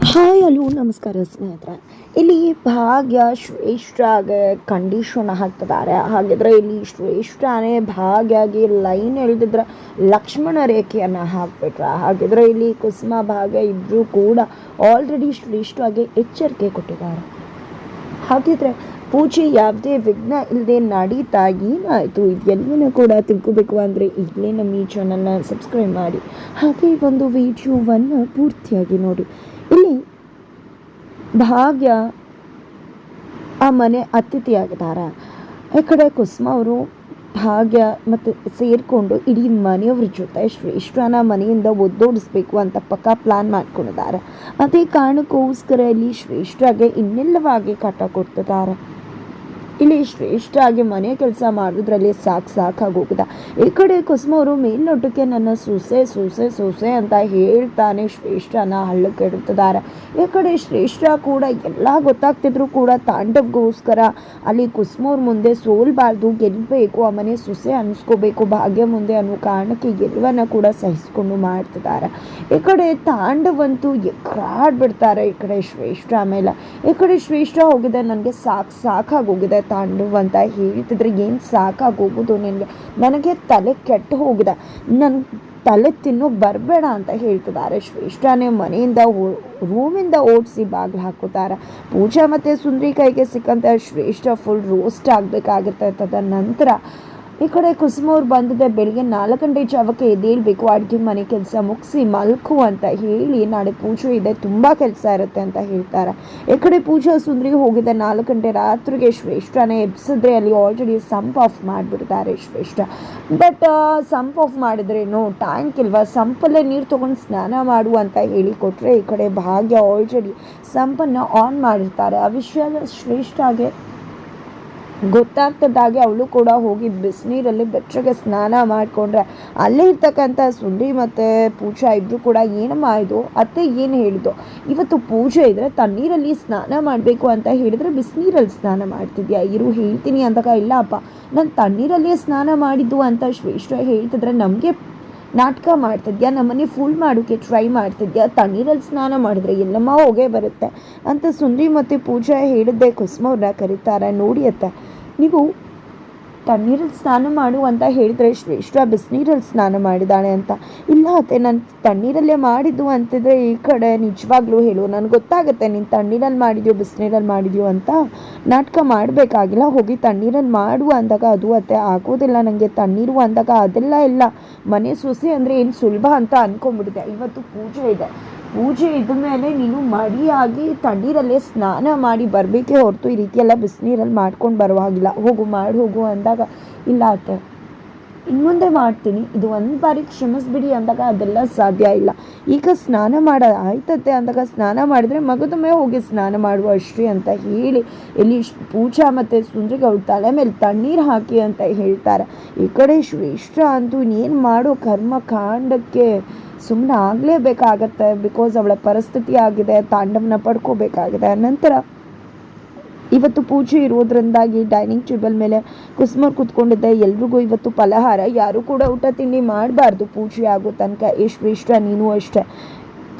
Hi hello ನಮಸ್ಕಾರ ಸ್ನೇಹಿತರೆ. ಇಲ್ಲಿ ಭಾಗ್ಯ ಶ್ರೇಷ್ಠಗೆ ಕಂಡೀಷನ್ ಹಾಕ್ತಿದ್ದಾರೆ. ಹಾಗಿದ್ರೆ ಇಲ್ಲಿ ಶ್ರೇಷ್ಠನೇ ಭಾಗ್ಯಾಗಿ ಲೈನ್ ಎಳೆದಿದ್ರೆ ಲಕ್ಷ್ಮಣ ರೇಖೆಯನ್ನು ಹಾಕ್ಬಿಟ್ರ. ಹಾಗಿದ್ರೆ ಇಲ್ಲಿ ಕುಸುಮ ಭಾಗ್ಯ ಇಬ್ಬರು ಕೂಡ ಆಲ್ರೆಡಿ ಶ್ರೇಷ್ಠವಾಗಿ ಎಚ್ಚರಿಕೆ ಕೊಟ್ಟಿದ್ದಾರೆ. ಹಾಗಿದ್ರೆ ಪೂಜೆ ಯಾವುದೇ ವಿಘ್ನ ಇಲ್ಲದೆ ನಡೀತಾ ಏನಾಯಿತು? ಇದೆಲ್ಲವನ್ನೂ ಕೂಡ ತಿಳ್ಕೋಬೇಕು ಅಂದರೆ ಈಗಲೇ ನಮ್ಮ ಈ ಚಾನಲ್ನ ಸಬ್ಸ್ಕ್ರೈಬ್ ಮಾಡಿ. ಹಾಗೆ ಒಂದು ವಿಡಿಯೋವನ್ನು ಪೂರ್ತಿಯಾಗಿ ನೋಡಿ. ಇಲ್ಲಿ ಭಾಗ್ಯ ಆ ಮನೆ ಅತಿಥಿಯಾಗಿದ್ದಾರೆ. ಈ ಕಡೆ ಕುಸುಮ ಅವರು ಭಾಗ್ಯ ಮತ್ತು ಸೇರಿಕೊಂಡು ಇಡೀ ಮನೆಯವ್ರ ಜೊತೆ ಶ್ರೇಷ್ಠನ ಮನೆಯಿಂದ ಒದ್ದೋಡಿಸ್ಬೇಕು ಅಂತ ಪಕ್ಕ ಪ್ಲಾನ್ ಮಾಡ್ಕೊಂಡಿದ್ದಾರೆ. ಅದೇ ಕಾರಣಕ್ಕೋಸ್ಕರ ಇಲ್ಲಿ ಶ್ರೇಷ್ಠಗೆ ಇನ್ನೆಲ್ಲವಾಗಿ ಕಟ್ಟ ಕೊಡ್ತಿದ್ದಾರೆ. ಇಲ್ಲಿ ಶ್ರೇಷ್ಠಾಗಿ ಮನೆ ಕೆಲಸ ಮಾಡೋದ್ರಲ್ಲಿ ಸಾಕು ಸಾಕಾಗೋಗಿದೆ ಈ ಕಡೆ ಕುಸುಮ ಅವರು ಮೇಲ್ನೋಟಕ್ಕೆ ನನ್ನ ಸೂಸೆ ಸೂಸೆ ಸೂಸೆ ಅಂತ ಹೇಳ್ತಾನೆ ಶ್ರೇಷ್ಠನ ಹಳ್ಳಕ್ಕೆ ಇಡ್ತಿದ್ದಾರೆ ಈ ಕಡೆ ಶ್ರೇಷ್ಠ ಕೂಡ ಎಲ್ಲ ಗೊತ್ತಾಗ್ತಿದ್ರು ಕೂಡ ತಾಂಡವ್ಗೋಸ್ಕರ ಅಲ್ಲಿ ಕುಸುಮವ್ರ ಮುಂದೆ ಸೋಲ್ಬಾರ್ದು ಗೆಲ್ಲಬೇಕು ಆ ಮನೆ ಸೊಸೆ ಅನ್ಸ್ಕೋಬೇಕು, ಭಾಗ್ಯ ಮುಂದೆ ಅನ್ನೋ ಕಾರಣಕ್ಕೆ ಗೆಲುವನ್ನು ಕೂಡ ಸಹಿಸಿಕೊಂಡು ಮಾಡ್ತಿದ್ದಾರೆ. ಈ ಕಡೆ ತಾಂಡವಂತೂ ಎಕ್ರಾಡ್ಬಿಡ್ತಾರೆ ಈ ಕಡೆ ಶ್ರೇಷ್ಠ ಆಮೇಲೆ ಈ ಕಡೆ ಶ್ರೇಷ್ಠ ಹೋಗಿದೆ, ನನಗೆ ಸಾಕು ಸಾಕಾಗೋಗಿದೆ. ತಾಂಡವ್ ಅಂತ ಹೇಳ್ತಿದ್ರೆ ಏನು ಸಾಕಾಗೋಗೋದು ನಿನಗೆ? ನನಗೆ ತಲೆ ಕೆಟ್ಟು ಹೋಗಿದೆ. ನನ್ನ ತಲೆ ತಿನ್ನೋ ಬರಬೇಡ ಅಂತ ಹೇಳ್ತಿದ್ದಾರೆ. ಶ್ರೇಷ್ಠನೇ ಮನೆಯಿಂದ ರೂಮಿಂದ ಓಡಿಸಿ ಬಾಗಿಲು ಹಾಕೋತಾರೆ ಪೂಜಾ ಮತ್ತು ಸುಂದರಿ ಕೈಗೆ ಸಿಕ್ಕಂತ ಶ್ರೇಷ್ಠ ಫುಲ್ ರೋಸ್ಟ್ ಆಗಬೇಕಾಗುತ್ತೆ ತದ ನಂತರ ಈ ಕಡೆ ಕುಸುಮ ಅವ್ರು ಬಂದಿದ್ದೆ ಬೆಳಗ್ಗೆ ನಾಲ್ಕು ಗಂಟೆ ಜಾವಕ್ಕೆ ಎದ್ದೇಳಬೇಕು ಅಡುಗೆ ಮನೆ ಕೆಲಸ ಮುಗಿಸಿ ಮಲ್ಕು ಅಂತ ಹೇಳಿ ನಾಳೆ ಪೂಜೆ ಇದೆ, ತುಂಬ ಕೆಲಸ ಇರುತ್ತೆ ಅಂತ ಹೇಳ್ತಾರೆ. ಈ ಕಡೆ ಪೂಜಾ ಸುಂದ್ರಿಗೆ ಹೋಗಿದ್ದೆ ನಾಲ್ಕು ಗಂಟೆ ರಾತ್ರಿಗೆ ಶ್ರೇಷ್ಠನೇ ಎಬ್ಸಿದ್ರೆ ಅಲ್ಲಿ ಆಲ್ರೆಡಿ ಸಂಪ್ ಆಫ್ ಮಾಡಿಬಿಡ್ತಾರೆ ಶ್ರೇಷ್ಠ. ಬಟ್ ಸಂಪ್ ಆಫ್ ಮಾಡಿದ್ರೇನು ಟ್ಯಾಂಕ್ ಇಲ್ವಾ? ಸಂಪಲ್ಲೇ ನೀರು ತೊಗೊಂಡು ಸ್ನಾನ ಮಾಡು ಅಂತ ಹೇಳಿ ಕೊಟ್ಟರೆ ಈ ಕಡೆ ಭಾಗ್ಯ ಆಲ್ರೆಡಿ ಸಂಪನ್ನು ಆನ್ ಮಾಡಿರ್ತಾರೆ. ಆ ವಿಷಯ ಶ್ರೇಷ್ಠಗೆ ಗೊತ್ತಾಗ್ತದಾಗೆ ಅವಳು ಕೂಡ ಹೋಗಿ ಬಿಸಿನೀರಲ್ಲಿ ಬೆಚ್ಚಗೆ ಸ್ನಾನ ಮಾಡಿಕೊಂಡ್ರೆ ಅಲ್ಲೇ ಇರ್ತಕ್ಕಂಥ ಸುಂಡಿ ಮತ್ತು ಪೂಜಾ ಇಬ್ಬರು ಕೂಡ ಏನಮ್ಮ ಇದು? ಅತ್ತೆ ಏನು ಹೇಳಿದ್ದು? ಇವತ್ತು ಪೂಜೆ ಇದ್ದರೆ ತಣ್ಣೀರಲ್ಲಿ ಸ್ನಾನ ಮಾಡಬೇಕು ಅಂತ ಹೇಳಿದರೆ ಬಿಸಿನೀರಲ್ಲಿ ಸ್ನಾನ ಮಾಡ್ತಿದ್ಯಾ? ಇರು, ಹೇಳ್ತೀನಿ ಇಲ್ಲ ಅಪ್ಪ ನಾನು ತಣ್ಣೀರಲ್ಲೇ ಸ್ನಾನ ಮಾಡಿದ್ದು ಅಂತ ಶ್ರೇಷ್ಠ ಹೇಳ್ತಿದ್ರೆ ನಮಗೆ ನಾಟಕ ಮಾಡ್ತಿದ್ಯಾ? ನಮ್ಮನೆ ಫುಲ್ ಮಾಡೋಕ್ಕೆ ಟ್ರೈ ಮಾಡ್ತಿದ್ಯಾ? ತಣ್ಣೀರಲ್ಲಿ ಸ್ನಾನ ಮಾಡಿದ್ರೆ ಎಲ್ಲಮ್ಮ ಹೋಗೇ ಬರುತ್ತೆ. ಅಂತ ಸುಂದ್ರಿ ಮತ್ತು ಪೂಜಾ ಹೇಳಿದ್ದೆ ಕುಸುಮವ್ರನ್ನ ಕರೀತಾರೆ. ನೋಡಿ ಅತ್ತ, ನೀವು ತಣ್ಣೀರಲ್ಲಿ ಸ್ನಾನ ಮಾಡು ಅಂತ ಹೇಳಿದ್ರೆ ಶ್ರೇಷ್ಠ ಬಿಸಿನೀರಲ್ಲಿ ಸ್ನಾನ ಮಾಡಿದ್ದಾಳೆ ಅಂತ. ಇಲ್ಲ ಅತ್ತೆ, ನಾನು ತಣ್ಣೀರಲ್ಲೇ ಮಾಡಿದ್ದು ಅಂತಿದ್ರೆ ಈ ಕಡೆ ನಿಜವಾಗ್ಲೂ ಹೇಳು, ನನಗೆ ಗೊತ್ತಾಗುತ್ತೆ ನೀನು ತಣ್ಣೀರಲ್ಲಿ ಮಾಡಿದ್ಯೋ, ಬಿಸಿನೀರಲ್ಲಿ ಮಾಡಿದ್ಯೋ ಅಂತ. ನಾಟಕ ಮಾಡಬೇಕಾಗಿಲ್ಲ, ಹೋಗಿ ತಣ್ಣೀರಲ್ಲಿ ಮಾಡು ಅಂದಾಗ ಅದು ಅತ್ತೆ, ಆಗೋದಿಲ್ಲ ನನಗೆ ತಣ್ಣೀರು ಅಂದಾಗ ಅದೆಲ್ಲ ಇಲ್ಲ. ಮನೆ ಸೊಸೆ ಅಂದರೆ ಏನು ಸುಲಭ ಅಂತ ಅಂದ್ಕೊಂಡ್ಬಿಟ್ಟಿದೆ ಇವತ್ತು ಪೂಜೆ ಇದೆ. ಪೂಜೆ ಇದ್ದ ಮೇಲೆ ನೀನು ಮಡಿಯಾಗಿ ತಣ್ಣೀರಲ್ಲೇ ಸ್ನಾನ ಮಾಡಿ ಬರಬೇಕೇ ಹೊರತು ಈ ರೀತಿ ಎಲ್ಲ ಬಿಸಿನೀರಲ್ಲಿ ಮಾಡ್ಕೊಂಡು ಬರುವಾಗಿಲ್ಲ ಹೋಗು, ಮಾಡಿ, ಹೋಗು ಅಂದಾಗ, ಇಲ್ಲ ಅತ್ತೆ. ಇನ್ಮುಂದೆ ಮಾಡ್ತೀನಿ. ಇದು ಒಂದು ಬಾರಿ ಕ್ಷಮಿಸ್ಬಿಡಿ ಅಂದಾಗ ಅದೆಲ್ಲ ಸಾಧ್ಯ ಇಲ್ಲ. ಈಗ ಸ್ನಾನ ಮಾಡ, ಆಯ್ತತ್ತೆ ಅಂದಾಗ ಸ್ನಾನ ಮಾಡಿದರೆ ಮೇಲೆ ಹೋಗಿ ಸ್ನಾನ ಮಾಡುವ ಶ್ರೀ ಅಂತ ಹೇಳಿ. ಇಲ್ಲಿ ಪೂಜಾ ಮತ್ತು ಸುಂದ್ರಿಗೆ ಅವ್ರ ತಲೆ ಮೇಲೆ ತಣ್ಣೀರು ಹಾಕಿ ಅಂತ ಹೇಳ್ತಾರೆ. ಈ ಕಡೆ ಶ್ರೇಷ್ಠ ಅಂತೂ ಇನ್ನೇನು ಮಾಡೋ ಕರ್ಮ ಕಾಂಡಕ್ಕೆ ಸುಮ್ಮನೆ ಆಗಲೇಬೇಕಾಗತ್ತೆ ಬಿಕಾಸ್ ಅವಳ ಪರಿಸ್ಥಿತಿ ಆಗಿದೆ, ತಾಂಡವನ ಪಡ್ಕೋಬೇಕಾಗಿದೆ. ನಂತರ ಇವತ್ತು ಪೂಜೆ ಇರೋದ್ರಿಂದಾಗಿ ಡೈನಿಂಗ್ ಟೇಬಲ್ ಮೇಲೆ ಕುಸ್ಮರ್ ಕೂತ್ಕೊಂಡಿದ್ದೆ. ಎಲ್ರಿಗೂ ಇವತ್ತು ಫಲಹಾರ, ಯಾರು ಕೂಡ ಊಟ ತಿಂಡಿ ಮಾಡಬಾರ್ದು. ಪೂಜೆ ಆಗೋ ತನಕ ಎಷ್ಟು ಇಷ್ಟ, ನೀನು ಅಷ್ಟೇ.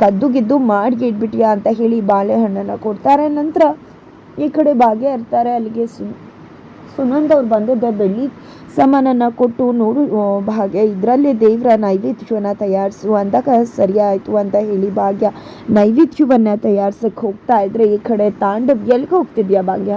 ಕದ್ದು ಗಿದ್ದು ಮಾಡಿ ಇಟ್ಬಿಟ್ಯಾ ಅಂತ ಹೇಳಿ ಬಾಳೆಹಣ್ಣನ್ನು ಕೊಡ್ತಾರೆ. ನಂತರ ಈ ಕಡೆ ಭಾಗ್ಯ ಇರ್ತಾರೆ. ಅಲ್ಲಿಗೆ ಸು ಸುನಂದ್ ಅವ್ರು ಬಂದಿದ್ದ ಬೆಳ್ಳಿ ಸಾಮಾನನ್ನು ಕೊಟ್ಟು ನೋಡು ಭಾಗ್ಯ. ಇದರಲ್ಲೇ ದೇವರ ನೈವೇದ್ಯವನ್ನು ತಯಾರಿಸು ಅಂದಾಗ ಸರಿ ಆಯಿತು ಅಂತ ಹೇಳಿ ಭಾಗ್ಯ. ನೈವೇದ್ಯವನ್ನು ತಯಾರಿಸಕ್ಕೆ ಹೋಗ್ತಾ ಇದ್ರೆ ಈ ಕಡೆ ತಾಂಡವ್ ಎಲ್ಲಿಗೆ ಹೋಗ್ತಿದ್ಯಾ ಭಾಗ್ಯ?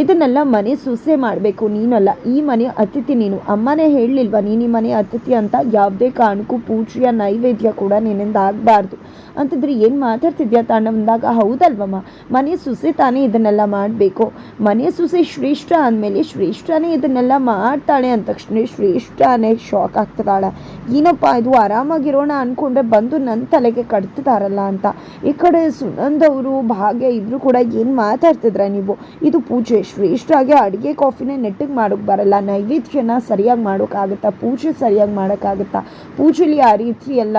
ಇದನ್ನೆಲ್ಲ ಮನೆ ಸೊಸೆ ಮಾಡಬೇಕು, ನೀನಲ್ಲ. ಈ ಮನೆ ಅತಿಥಿ ನೀನು. ಅಮ್ಮನೇ ಹೇಳಲಿಲ್ವಾ, ನೀನು ಈ ಮನೆ ಅತಿಥಿ ಅಂತ? ಯಾವುದೇ ಕಾರಣಕ್ಕೂ ಪೂಜೆಯ ನೈವೇದ್ಯ ಕೂಡ ನಿನ್ನಿಂದ ಆಗಬಾರ್ದು. ಅಂತಂದ್ರೆ ಏನು ಮಾತಾಡ್ತಿದ್ಯಾ ತಾಂಡವಂದಾಗ ಹೌದಲ್ವಮ್ಮ. ಮನೆ ಸೊಸೆ ತಾನೇ ಇದನ್ನೆಲ್ಲ ಮಾಡಬೇಕು. ಮನೆ ಸೊಸೆ ಶ್ರೇಷ್ಠ ಅಂದಮೇಲೆ ಶ್ರೇಷ್ಠನೇ ಇದನ್ನೆಲ್ಲ ಮಾಡ್ತಾಳೆ ಅಂದ ತಕ್ಷಣ ಶ್ರೇಷ್ಠನೇ ಶಾಕ್ ಆಗ್ತದಾಳೆ. ಏನಪ್ಪ ಇದು, ಆರಾಮಾಗಿರೋಣ ಅಂದ್ಕೊಂಡ್ರೆ ಬಂದು ನನ್ನ ತಲೆಗೆ ಕಟ್ತಿದಾರಲ್ಲ ಅಂತ. ಈ ಕಡೆ ಸುನಂದವರು ಭಾಗ್ಯ ಇಬ್ಬರು ಕೂಡ ಏನು ಮಾತಾಡ್ತಿದ್ರ ನೀವು? ಇದು ಪೂಜೆ ಶ್ರೇಷ್ಠಾಗಿ ಅಡುಗೆ ಕಾಫಿನೇ ನೆಟ್ಟಿಗೆ ಮಾಡೋಕ್ಕೆ ಬರಲ್ಲ. ನೈವೇದ್ಯನ ಸರಿಯಾಗಿ ಮಾಡೋಕ್ಕಾಗುತ್ತಾ ಪೂಜೆ ಸರಿಯಾಗಿ ಮಾಡೋಕ್ಕಾಗುತ್ತಾ? ಪೂಜೆಲಿ ಆ ರೀತಿ ಎಲ್ಲ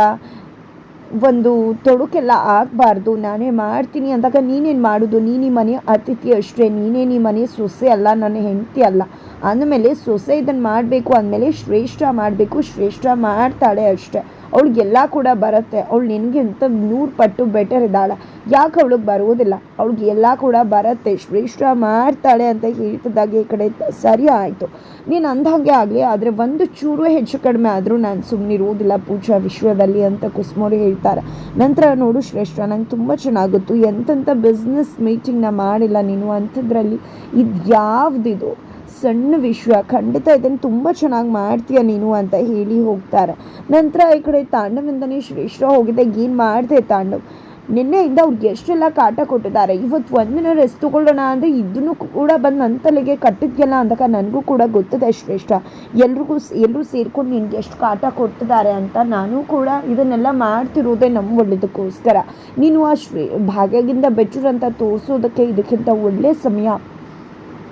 ಒಂದು ತೊಡಕೆಲ್ಲ ಆಗಬಾರ್ದು. ನಾನೇ ಮಾಡ್ತೀನಿ ಅಂದಾಗ ನೀನೇನು ಮಾಡೋದು? ನೀನು ಈ ಮನೆ ಅತಿಥಿ ಅಷ್ಟೇ. ನೀನೇ ಈ ಮನೆ ಸೊಸೆ ಅಲ್ಲ, ನನ್ನ ಹೆಂಡತಿ ಅಲ್ಲ. ಅಂದಮೇಲೆ ಸೊಸೆ ಇದನ್ನು ಮಾಡಬೇಕು ಅಂದಮೇಲೆ ಶ್ರೇಷ್ಠ ಮಾಡಬೇಕು. ಶ್ರೇಷ್ಠ ಮಾಡ್ತಾಳೆ ಅಷ್ಟೇ. ಅವಳಿಗೆಲ್ಲ ಕೂಡ ಬರುತ್ತೆ. ಅವಳು ನಿನಗಿಂತ ನೂರು ಪಟ್ಟು ಬೆಟರ್ ಇದ್ದಾಳೆ. ಯಾಕೆ ಅವಳಿಗೆ ಬರುವುದಿಲ್ಲ? ಅವಳಿಗೆ ಎಲ್ಲ ಕೂಡ ಬರುತ್ತೆ. ಶ್ರೇಷ್ಠ ಮಾಡ್ತಾಳೆ ಅಂತ ಹೇಳ್ತಿದ್ದಾಗ ಈ ಕಡೆ. ಸರಿ ಆಯಿತು. ನೀನು ಹಾಗೆ ಆಗಲಿ, ಆದರೆ ಒಂದು ಚೂರು ಹೆಚ್ಚು ಕಡಿಮೆ ಆದರೂ ನಾನು ಸುಮ್ಮನಿರುವುದಿಲ್ಲ ಪೂಜಾ ವಿಶ್ವದಲ್ಲಿ ಅಂತ ಕುಸುಮೋರು ಹೇಳ್ತಾರೆ. ನಂತರ ನೋಡು ಶ್ರೇಷ್ಠ, ನಂಗೆ ತುಂಬ ಚೆನ್ನಾಗುತ್ತು. ಎಂತೆಂಥ ಬಿಸ್ನೆಸ್ ಮೀಟಿಂಗ್ನ ಮಾಡಿಲ್ಲ ನೀನು. ಅಂಥದ್ರಲ್ಲಿ ಇದು ಯಾವುದಿದು ಸಣ್ಣ ವಿಶ್ವ, ಖಂಡಿತ ಇದನ್ನು ತುಂಬ ಚೆನ್ನಾಗಿ ಮಾಡ್ತೀಯ ನೀನು ಅಂತ ಹೇಳಿ ಹೋಗ್ತಾರೆ. ನಂತರ ಈ ಕಡೆ ತಾಂಡವಿಂದನೇ ಶ್ರೇಷ್ಠ ಹೋಗಿದೆ ಏನು ಮಾಡಿದೆ ತಾಂಡವ್ ನಿನ್ನೆಯಿಂದ ಅವ್ರಿಗೆ ಎಷ್ಟೆಲ್ಲ ಕಾಟ ಕೊಟ್ಟಿದ್ದಾರೆ. ಇವತ್ತು ಒಂದಿನ ರೆಸ್ಟ್ ತೊಗೊಳ್ಳೋಣ ಅಂದರೆ ಇದನ್ನು ಕೂಡ ಬಂದು ನನ್ನ ತಲೆಗೆ ಕಟ್ಟಿದ್ಯಲ್ಲ ಅಂದಾಗ ನನಗೂ ಕೂಡ ಗೊತ್ತಿದೆ ಶ್ರೇಷ್ಠ. ಎಲ್ರಿಗೂ ಎಲ್ಲರೂ ಸೇರ್ಕೊಂಡು ನಿನಗೆ ಎಷ್ಟು ಕಾಟ ಕೊಡ್ತಿದ್ದಾರೆ ಅಂತ ನಾನು ಕೂಡ ಇದನ್ನೆಲ್ಲ ಮಾಡ್ತಿರೋದೇ ನಮ್ಮ ಒಳ್ಳೆಯದಕ್ಕೋಸ್ಕರ ನೀನು ಆ ಶ್ರೇ, ಭಾಗ್ಯದಿಂದ ಬೆಚ್ಚರಂತ ತೋರಿಸೋದಕ್ಕೆ ಇದಕ್ಕಿಂತ ಒಳ್ಳೆಯ ಸಮಯ.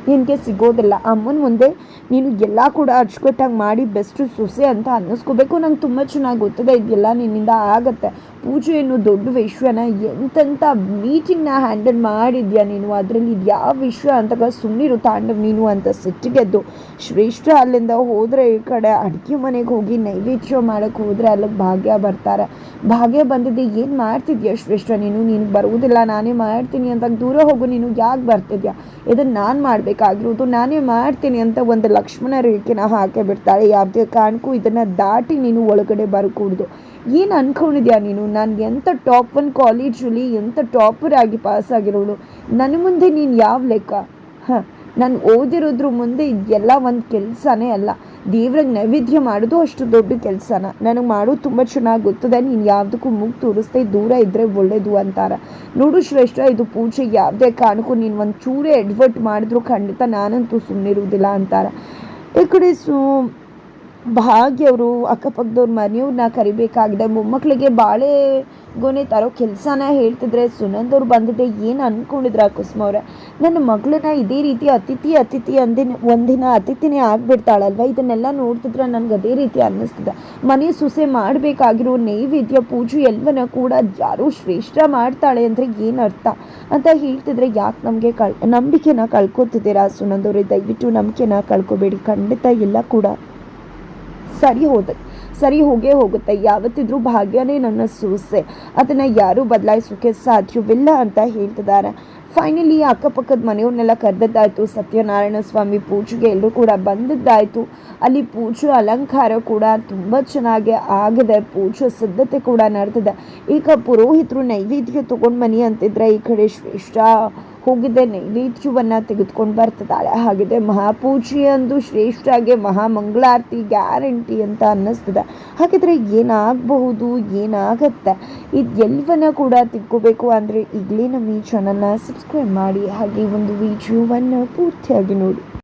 ನಿನಗೆ ಸಿಗೋದಿಲ್ಲ. ಅಮ್ಮನ ಮುಂದೆ ನೀನು ಎಲ್ಲ ಕೂಡ ಅಚ್ಚುಕಟ್ಟಾಗಿ ಮಾಡಿ ಬೆಸ್ಟ್ ಸೊಸೆ ಅಂತ ಅನ್ನಿಸ್ಕೋಬೇಕು. ನಂಗೆ ತುಂಬ ಚೆನ್ನಾಗಿ ಗೊತ್ತಿದೆ, ಇದೆಲ್ಲ ನಿನ್ನಿಂದ ಆಗುತ್ತೆ. ಪೂಜೆ ಏನು ದೊಡ್ಡ ವಿಶ್ವನ ಎಂತೆಂಥ ಮೀಟಿಂಗ್ನ ಹ್ಯಾಂಡಲ್ ಮಾಡಿದ್ಯಾ ನೀನು? ಅದರಲ್ಲಿ ಇದು ಯಾವ ವಿಶ್ವ ಅಂತ ಸುಮ್ಮನಿರು ತಾಂಡವ್ ನೀನು ಅಂತ ಸಿಟ್ಟಿಗೆದ್ದು ಶ್ರೇಷ್ಠ ಅಲ್ಲಿಂದ ಹೋದರೆ ಈ ಕಡೆ ಅಡುಗೆ ಮನೆಗೆ ಹೋಗಿ ನೈವೇದ್ಯ ಮಾಡೋಕ್ಕೆ ಹೋದರೆ ಅಲ್ಲಿಗೆ ಭಾಗ್ಯ ಬರ್ತಾರೆ. ಭಾಗ್ಯ ಬಂದಿದ್ದೆ, ಏನು ಮಾಡ್ತಿದ್ಯಾ ಶ್ರೇಷ್ಠ ನೀನು? ನೀನು ಬರುವುದಿಲ್ಲ, ನಾನೇ ಮಾಡ್ತೀನಿ ಅಂತ ದೂರ ಹೋಗು ನೀನು, ಯಾಕೆ ಬರ್ತಿದ್ಯಾ? ಇದನ್ನು ನಾನು ಮಾಡಬೇಕಾಗಿರೋದು ನಾನೇ ಮಾಡ್ತೀನಿ ಅಂತ ಒಂದು ಲಕ್ಷ್ಮಣ ರೇಖೆನ ಹಾಕೇ ಬಿಡ್ತಾಳೆ. ಯಾವುದೇ ಕಾರಣಕ್ಕೂ ಇದನ್ನು ದಾಟಿ ನೀನು ಒಳಗಡೆ ಬರಕೂಡ್ದು. ಏನು ಅನ್ಕೊಂಡಿದ್ಯಾ ನೀನು? ನಾನು ಎಂಥ ಟಾಪ್ ಒನ್ ಕಾಲೇಜಲ್ಲಿ ಎಂಥ ಟಾಪರ್ ಆಗಿ ಪಾಸ್ ಆಗಿರೋಳು? ನನ್ನ ಮುಂದೆ ನೀನು ಯಾವ ಲೆಕ್ಕ? ಹಾಂ, ನಾನು ಓದಿರೋದ್ರ ಮುಂದೆ ಇದೆಲ್ಲ ಒಂದು ಕೆಲಸನೇ ಅಲ್ಲ. ದೇವ್ರಿಗೆ ನೈವೇದ್ಯ ಮಾಡೋದು ಅಷ್ಟು ದೊಡ್ಡ ಕೆಲಸನ. ನನಗೆ ಮಾಡೋದು ತುಂಬ ಚೆನ್ನಾಗಿ ಗೊತ್ತದೆ ನೀನು ಯಾವುದಕ್ಕೂ ಮುಗ್ ತೋರಿಸ್ದೆ, ದೂರ ಇದ್ದರೆ ಒಳ್ಳೇದು ಅಂತಾರೆ. ನೋಡು ಶ್ರೇಷ್ಠ, ಇದು ಪೂಜೆ ಯಾವುದೇ ಕಾರಣಕ್ಕೂ ನೀನು ಒಂದು ಚೂರೇ ಎಡ್ವರ್ಟ್ ಮಾಡಿದ್ರು ಖಂಡಿತ ನಾನಂತೂ ಸುಮ್ಮನಿರುವುದಿಲ್ಲ ಅಂತಾರೆ. ಈ ಕಡೆ ಸು, ಭಾಗ್ಯವರು, ಅಕ್ಕಪಕ್ಕದವ್ರ ಮನೆಯವ್ರನ್ನ ಕರಿಬೇಕಾಗಿದೆ. ಮೊಮ್ಮಕ್ಕಳಿಗೆ ಬಾಳೆ ಗೊನೆ ತರೋ ಕೆಲಸನ ಹೇಳ್ತಿದ್ರೆ ಸುನಂದವ್ರು ಬಂದಿದ್ದೆ, ಏನು ಅಂದ್ಕೊಂಡಿದ್ರ ಕುಸುಮ ಅವರೇ? ನನ್ನ ಮಗಳನ್ನ ಇದೇ ರೀತಿ ಅತಿಥಿ ಅತಿಥಿ ಅಂದಿನ, ಒಂದಿನ ಅತಿಥಿನೇ ಆಗ್ಬಿಡ್ತಾಳಲ್ವ? ಇದನ್ನೆಲ್ಲ ನೋಡ್ತಿದ್ರೆ ನನಗೆ ಅದೇ ರೀತಿ ಅನ್ನಿಸ್ತದೆ. ಮನೆ ಸೊಸೆ ಮಾಡಬೇಕಾಗಿರೋ ನೈವೇದ್ಯ ಪೂಜೆ ಎಲ್ಲವನ್ನ ಕೂಡ ಯಾರು ಶ್ರೇಷ್ಠ ಮಾಡ್ತಾಳೆ ಅಂದರೆ ಏನು ಅರ್ಥ? ಅಂತ ಹೇಳ್ತಿದ್ರೆ ಯಾಕೆ ನಮಗೆ ಕಳ್, ನಂಬಿಕೆನ ಕಳ್ಕೊತಿದ್ದೀರಾ ಸುನಂದವ್ರೆ ದಯವಿಟ್ಟು ನಂಬಿಕೆನ ಕಳ್ಕೊಬೇಡಿ. ಖಂಡಿತ ಎಲ್ಲ ಕೂಡ. ಸರಿ ಹೋದ ಸರಿ ಹೋಗೇ ಹೋಗುತ್ತೆ. ಯಾವತ್ತಿದ್ರೂ ಭಾಗ್ಯನೇ ನನ್ನ ಸೂಸೆ. ಅದನ್ನು ಯಾರೂ ಬದಲಾಯಿಸೋಕೆ ಸಾಧ್ಯವಿಲ್ಲ ಅಂತ ಹೇಳ್ತಿದ್ದಾರೆ. ಫೈನಲಿ ಅಕ್ಕಪಕ್ಕದ ಮನೆಯವ್ರನ್ನೆಲ್ಲ ಕರೆದದ್ದಾಯಿತು. ಸತ್ಯನಾರಾಯಣ ಸ್ವಾಮಿ ಪೂಜೆಗೆ ಎಲ್ಲರೂ ಕೂಡ ಬಂದಿದ್ದಾಯಿತು. ಅಲ್ಲಿ ಪೂಜೆ ಅಲಂಕಾರ ಕೂಡ ತುಂಬ ಚೆನ್ನಾಗಿ ಆಗಿದೆ. ಪೂಜೆ ಸಿದ್ಧತೆ ಕೂಡ ನಡೆದಿದೆ. ಈಗ ಪುರೋಹಿತರು ನೈವೇದ್ಯ ತೊಗೊಂಡು ಮನಿ ಅಂತಿದ್ರೆ ಈ ಕಡೆ ಶ್ರೇಷ್ಠ ಹೋಗಿದ್ದೆ. ನೈವೇದ್ಯವನ್ನು ತೆಗೆದುಕೊಂಡು ಬರ್ತಿದ್ದಾಳೆ. ಹಾಗಿದೆ ಮಹಾಪೂಜೆ ಅಂದು ಮಹಾ ಮಹಾಮಂಗಳಾರತಿ ಗ್ಯಾರಂಟಿ ಅಂತ ಅನ್ನಿಸ್ತದೆ. ಹಾಗಿದ್ರೆ ಏನಾಗಬಹುದು? ಏನಾಗತ್ತೆ? ಇದು ಎಲ್ಲವನ್ನ ಕೂಡ ತಿಳ್ಕೋಬೇಕು ಅಂದರೆ ಈಗಲೇ ನಮ್ಮ ಈ ಚಾನಲ್ನ ಸಬ್ಸ್ಕ್ರೈಬ್ ಮಾಡಿ. ಹಾಗೆ ಒಂದು ವಿಡಿಯೋವನ್ನು ಪೂರ್ತಿಯಾಗಿ ನೋಡಿ.